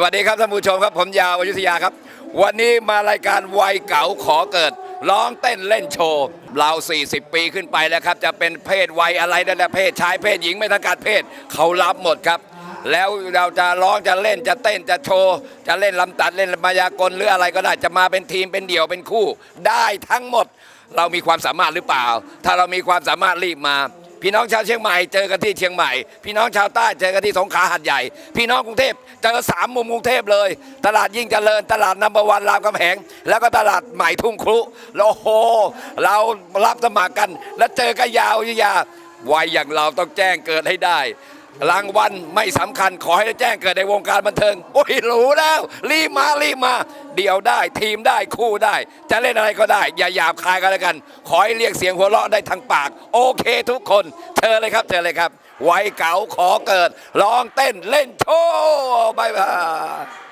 สวัสดีครับท่านผู้ชมครับผมยาวอยุธยาครับ วันนี้มารายการวัยเก๋าขอเกิด ร้องเต้นเล่นโชว์เรา 40 ปีขึ้นไปแล้วครับ จะเป็นเพศวัยอะไรนั่นแหละเพศชายเพศหญิงไม่ทังการเพศเขารับหมดครับ แล้วเราจะร้องจะเล่นจะเต้นจะโชว์ จะเล่นลำตัดเล่นมายากลหรืออะไรก็ได้จะมาเป็นทีมเป็นเดี่ยวเป็นคู่ ได้ทั้งหมด เรามีความสามารถหรือเปล่า ถ้าเรามีความสามารถรีบมา พี่น้องชาวเชียงใหม่เจอกันที่เชียงใหม่ พี่น้องชาวใต้เจอกันที่สงขลาหัดใหญ่ พี่น้องกรุงเทพเจอสามมุมกรุงเทพเลย ตลาดยิ่งเจริญ ตลาดนัมเบอร์วันรามคำแหง แล้วก็ตลาดใหม่ทุ่งครุแล้วโอ้โห เรารับสมัครกัน แล้วเจอกันยาวยาววัยอย่างเราต้องแจ้งเกิดให้ได้ รางวัลไม่สำคัญขอให้ได้แจ้งเกิดในวงการบันเทิง โอ้ยรู้แล้ว รีบมารีบมา เดี่ยวได้ทีมได้คู่ได้ จะเล่นอะไรก็ได้ อย่าหยาบคายกันแล้วกัน ขอให้เรียกเสียงหัวเราะได้ทางปาก โอเคทุกคนเธอเลยครับเธอเลยครับไว้เก๋าขอเกิดร้องเต้นเล่นโชว์บายบาย